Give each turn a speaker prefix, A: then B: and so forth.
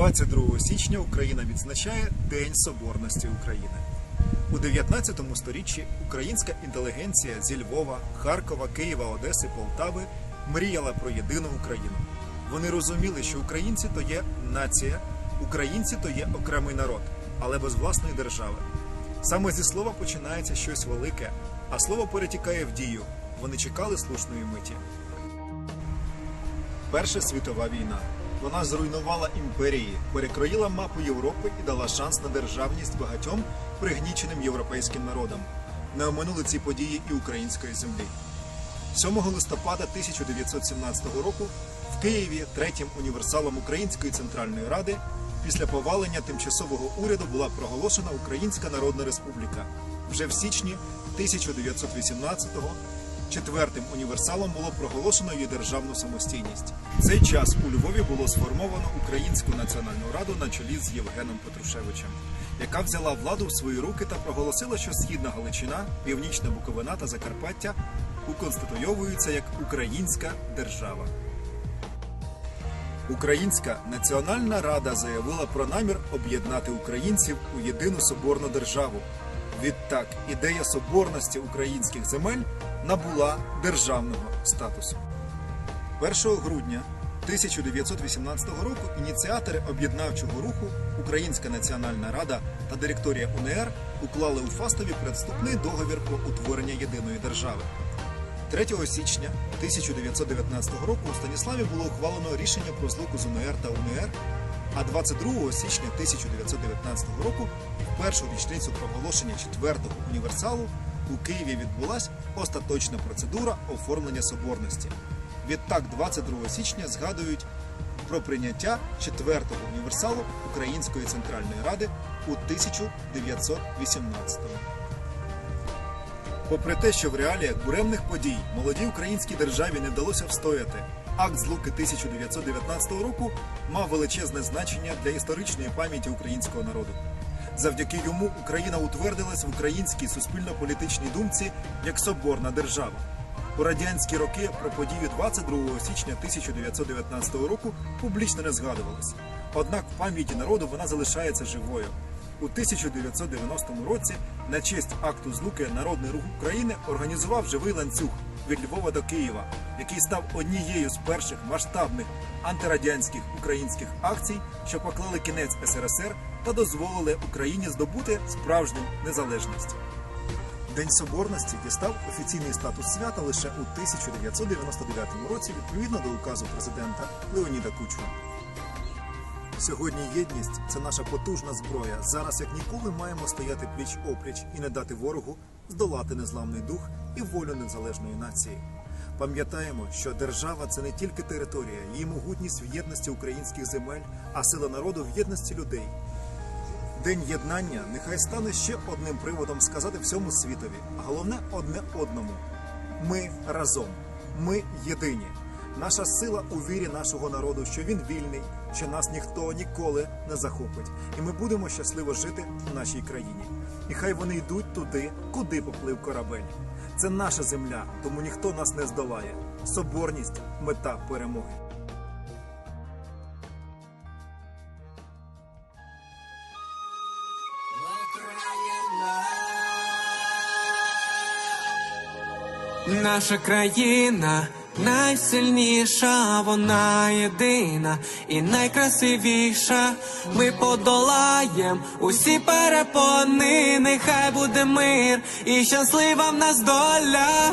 A: 22 січня Україна відзначає День Соборності України. У 19 сторіччі українська інтелігенція зі Львова, Харкова, Києва, Одеси, Полтави мріяла про єдину Україну. Вони розуміли, що українці то є нація, українці то є окремий народ, але без власної держави. Саме зі слова починається щось велике, а слово перетікає в дію. Вони чекали слушної миті. Перша світова війна. Вона зруйнувала імперії, перекроїла мапу Європи і дала шанс на державність багатьом пригніченим європейським народам. Не оминули ці події і української землі. 7 листопада 1917 року в Києві третім універсалом Української центральної ради після повалення тимчасового уряду була проголошена Українська Народна Республіка. Вже в січні 1918-го четвертим універсалом було проголошено її державну самостійність. В цей час у Львові було сформовано Українську національну раду на чолі з Євгеном Петрушевичем, яка взяла владу в свої руки та проголосила, що Східна Галичина, Північна Буковина та Закарпаття уконституйовуються як Українська держава. Українська національна рада заявила про намір об'єднати українців у єдину соборну державу. Відтак, ідея соборності українських земель набула державного статусу. 1 грудня 1918 року ініціатори об'єднавчого руху Українська національна рада та директорія УНР уклали у Фастові предступний договір про утворення єдиної держави. 3 січня 1919 року у Станіславі було ухвалено рішення про злуку з УНР та УНР, а 22 січня 1919 року, в першу річницю проголошення четвертого універсалу, у Києві відбулася остаточна процедура оформлення соборності. Відтак, 22 січня згадують про прийняття четвертого універсалу Української центральної ради у 1918 році. Попри те, що в реаліях буремних подій молодій українській державі не вдалося встояти, акт злуки 1919 року мав величезне значення для історичної пам'яті українського народу. Завдяки йому Україна утвердилась в українській суспільно-політичній думці як соборна держава. У радянські роки про подію 22 січня 1919 року публічно не згадувалось. Однак в пам'яті народу вона залишається живою. У 1990 році на честь акту злуки Народний рух України організував живий ланцюг від Львова до Києва, який став однією з перших масштабних антирадянських українських акцій, що поклали кінець СРСР та дозволили Україні здобути справжню незалежність. День Соборності дістав офіційний статус свята лише у 1999 році відповідно до указу президента Леоніда Кучма. Сьогодні єдність це наша потужна зброя. Зараз як ніколи маємо стояти пліч опліч і не дати ворогу здолати незламний дух і волю незалежної нації. Пам'ятаємо, що держава це не тільки територія, її могутність в єдності українських земель, а сила народу в єдності людей. День єднання нехай стане ще одним приводом сказати всьому світові, а головне одне одному: ми разом, ми єдині. Наша сила у вірі нашого народу, що він вільний, що нас ніхто ніколи не захопить, і ми будемо щасливо жити в нашій країні. І хай вони йдуть туди, куди поплив корабель. Це наша земля, тому ніхто нас не здолає. Соборність мета перемоги.
B: Наша країна найсильніша, вона єдина і найкрасивіша. Ми подолаєм усі перепони, нехай буде мир і щаслива в нас доля.